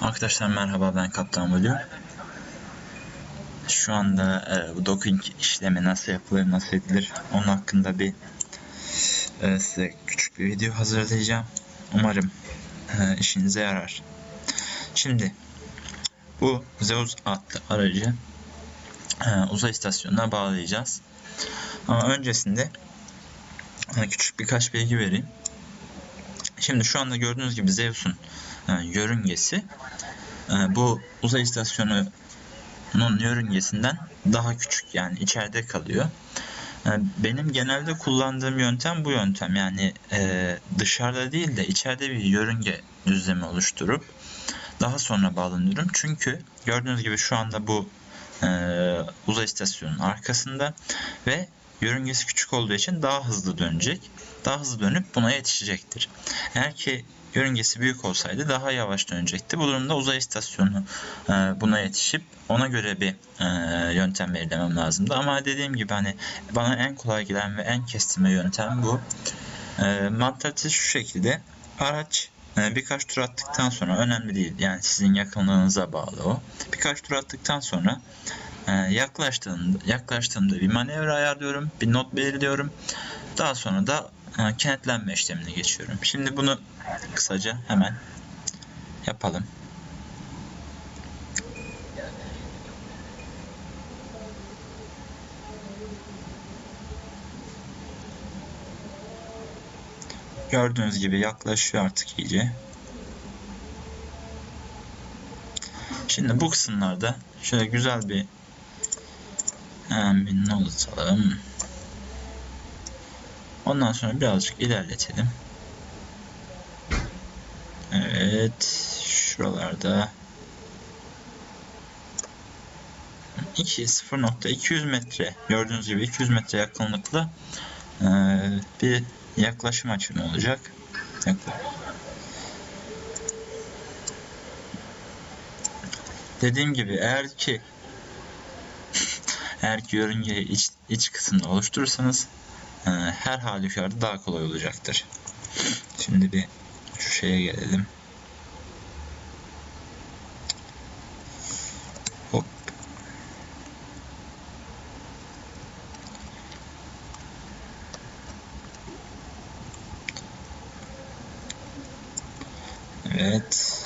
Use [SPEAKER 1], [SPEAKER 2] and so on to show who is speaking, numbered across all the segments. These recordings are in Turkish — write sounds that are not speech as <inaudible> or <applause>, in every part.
[SPEAKER 1] Arkadaşlar merhaba ben Kaptan Blue. Şu anda e, bu docking işlemi nasıl yapılır, nasıl edilir onun hakkında bir e, size küçük bir video hazırlayacağım. Umarım e, işinize yarar. Şimdi bu Zeus adlı aracı e, uzay istasyonuna bağlayacağız. Ama öncesinde e, küçük birkaç bilgi vereyim. Şimdi şu anda gördüğünüz gibi Zeus'un yörüngesi e, bu uzay istasyonunun yörüngesinden daha küçük yani içeride kalıyor. E, benim genelde kullandığım yöntem bu yöntem yani e, dışarıda değil de içeride bir yörünge düzlemi oluşturup daha sonra bağlanıyorum. Çünkü gördüğünüz gibi şu anda bu e, uzay istasyonunun arkasında ve yörüngesi küçük olduğu için daha hızlı dönecek. Daha hızlı dönüp buna yetişecektir. Eğer ki yörüngesi büyük olsaydı daha yavaş dönecekti. Bu durumda uzay istasyonu e, buna yetişip ona göre bir e, yöntem belirlemem lazımdı. Ama dediğim gibi hani bana en kolay gelen ve en kestirme yöntem bu. E, mantalitesi şu şekilde. Araç birkaç tur attıktan sonra önemli değil. Yani sizin yakınlığınıza bağlı o. Birkaç tur attıktan sonra yaklaştığımda, yaklaştığımda bir manevra ayarlıyorum. Bir not belirliyorum. Daha sonra da e, kenetlenme işlemine geçiyorum. Şimdi bunu kısaca hemen yapalım. Gördüğünüz gibi yaklaşıyor artık iyice. Şimdi bu kısımlarda şöyle güzel bir bir not atalım. Ondan sonra birazcık ilerletelim. Evet. Şuralarda 2 0.200 metre gördüğünüz gibi 200 metre yakınlıkla e, bir yaklaşım açımı olacak. Dediğim gibi eğer ki <laughs> eğer ki yörüngeyi iç, iç kısımda oluşturursanız her halükarda daha kolay olacaktır. Şimdi bir şu şeye gelelim. Hop. Evet.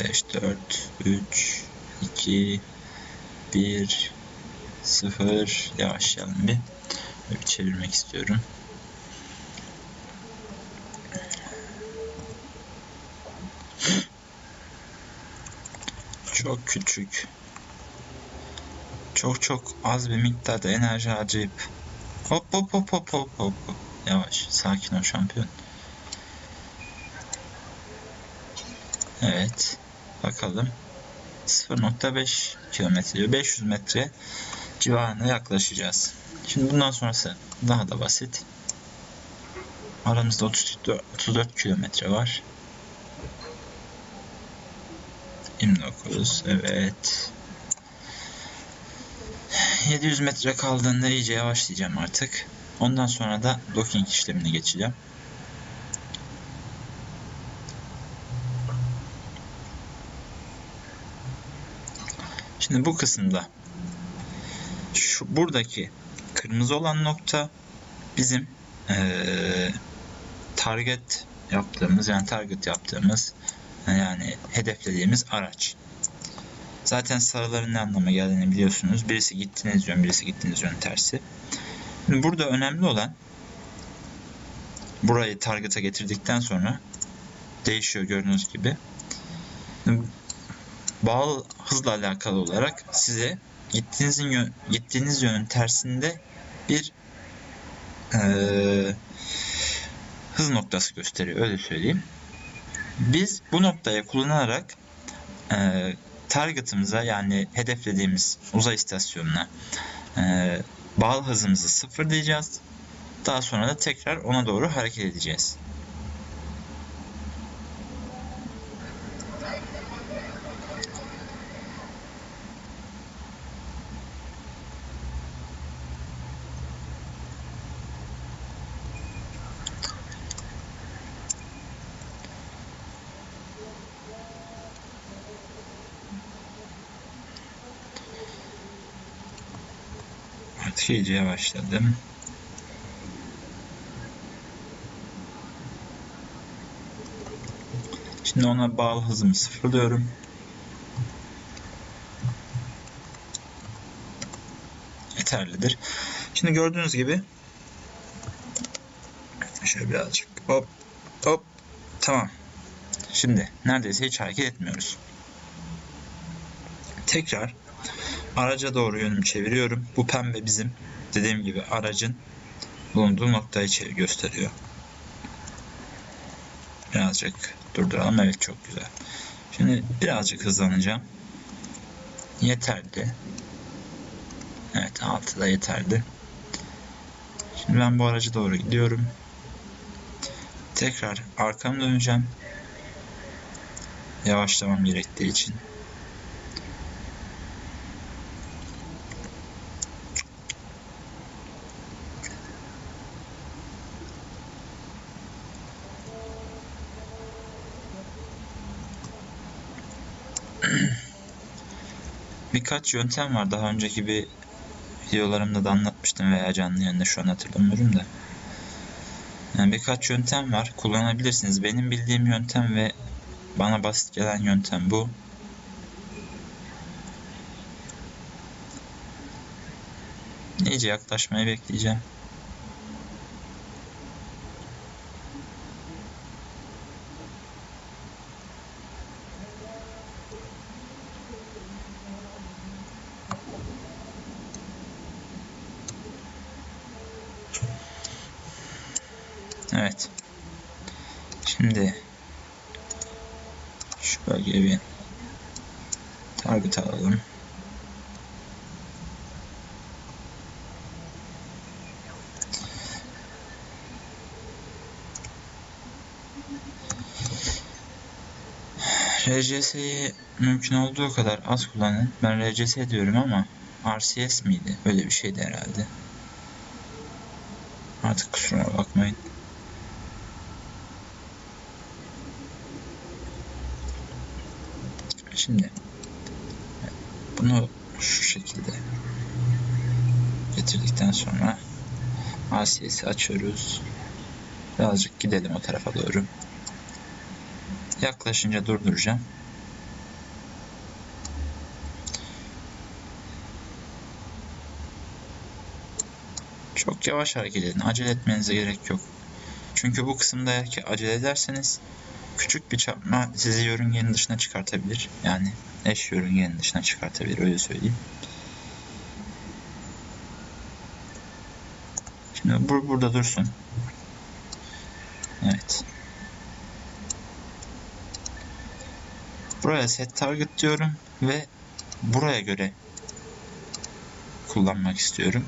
[SPEAKER 1] Beş, dört, üç, iki, bir, sıfır. Yavaşlayalım bir. Bir çevirmek istiyorum. Çok küçük. Çok çok az bir miktarda enerji harcayıp hop hop hop hop hop hop. Yavaş, sakin ol şampiyon. Evet. Bakalım. 0.5 kilometre diyor. 500 metre civarına yaklaşacağız. Şimdi bundan sonrası daha da basit. Aramızda 34, 34 kilometre var. 29 evet. 700 metre kaldığında iyice yavaşlayacağım artık. Ondan sonra da docking işlemine geçeceğim. Şimdi bu kısımda şu buradaki kırmızı olan nokta bizim eee, target yaptığımız yani target yaptığımız yani hedeflediğimiz araç. Zaten sarıların ne anlama geldiğini biliyorsunuz. Birisi gittiğiniz yön, birisi gittiğiniz yön tersi. Şimdi burada önemli olan burayı target'a getirdikten sonra değişiyor gördüğünüz gibi. Bağlı hızla alakalı olarak size gittiğiniz yön, gittiğiniz yönün tersinde bir eee, hız noktası gösteriyor öyle söyleyeyim. Biz bu noktayı kullanarak eee target'ımıza yani hedeflediğimiz uzay istasyonuna eee bağlı hızımızı sıfırlayacağız. Daha sonra da tekrar ona doğru hareket edeceğiz. Artık iyice yavaşladım. Şimdi ona bağlı hızımı sıfırlıyorum. Yeterlidir. Şimdi gördüğünüz gibi şöyle birazcık hop hop tamam. Şimdi neredeyse hiç hareket etmiyoruz. Tekrar araca doğru yönümü çeviriyorum. Bu pembe bizim dediğim gibi aracın bulunduğu noktayı gösteriyor. Birazcık durduralım. Evet çok güzel. Şimdi birazcık hızlanacağım. Yeterli. Evet 6'da yeterli. Şimdi ben bu araca doğru gidiyorum. Tekrar arkamı döneceğim. Yavaşlamam gerektiği için. <clears throat> Birkaç yöntem var. Daha önceki bir videolarımda da anlatmıştım veya canlı yayında şu an hatırlamıyorum da. Yani birkaç yöntem var. Kullanabilirsiniz. Benim bildiğim yöntem ve bana basit gelen yöntem bu. İyice yaklaşmayı bekleyeceğim. Evet. Şimdi şu bölgeye bir target alalım. RCS'yi mümkün olduğu kadar az kullanın. Ben RCS diyorum ama RCS miydi? Öyle bir şeydi herhalde. Artık kusuruma bakmayın. Şimdi bunu şu şekilde getirdikten sonra ACS'i açıyoruz. Birazcık gidelim o tarafa doğru. Yaklaşınca durduracağım. Çok yavaş hareket edin. Acele etmenize gerek yok. Çünkü bu kısımda eğer ki acele ederseniz küçük bir çarpma sizi yörüngenin dışına çıkartabilir. Yani eş yörüngenin dışına çıkartabilir öyle söyleyeyim. Şimdi bu burada dursun. Evet. Buraya set target diyorum ve buraya göre kullanmak istiyorum.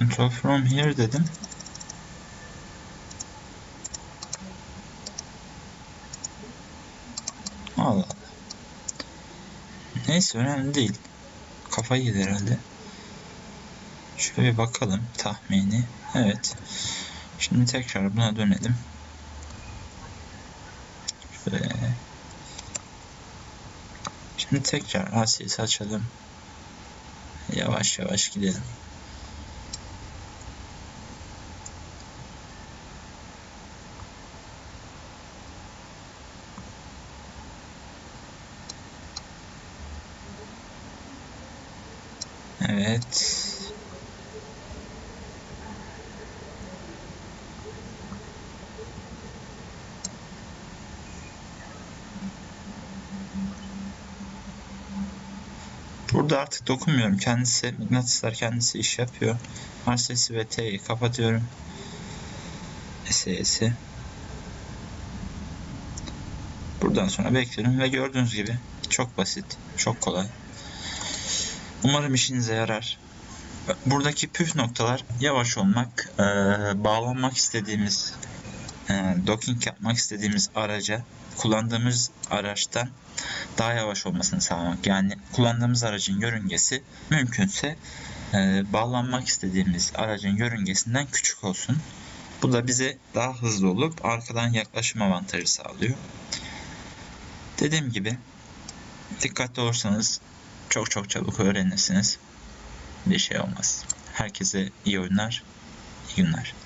[SPEAKER 1] Control from here dedim. Allah Allah. Neyse önemli değil. Kafayı yedi herhalde. Şöyle bir bakalım tahmini. Evet. Şimdi tekrar buna dönelim. Şimdi tekrar ACS açalım. Yavaş yavaş gidelim. Evet. Burada artık dokunmuyorum. Kendisi, mıknatıslar kendisi iş yapıyor. RSS'i ve T'yi kapatıyorum. SES'i. Buradan sonra bekliyorum ve gördüğünüz gibi çok basit, çok kolay. Umarım işinize yarar. Buradaki püf noktalar yavaş olmak, e, bağlanmak istediğimiz e, docking yapmak istediğimiz araca kullandığımız araçtan daha yavaş olmasını sağlamak. Yani kullandığımız aracın yörüngesi mümkünse e, bağlanmak istediğimiz aracın yörüngesinden küçük olsun. Bu da bize daha hızlı olup arkadan yaklaşım avantajı sağlıyor. Dediğim gibi dikkatli olursanız çok çok çabuk öğrenirsiniz. Bir şey olmaz. Herkese iyi oyunlar, iyi günler.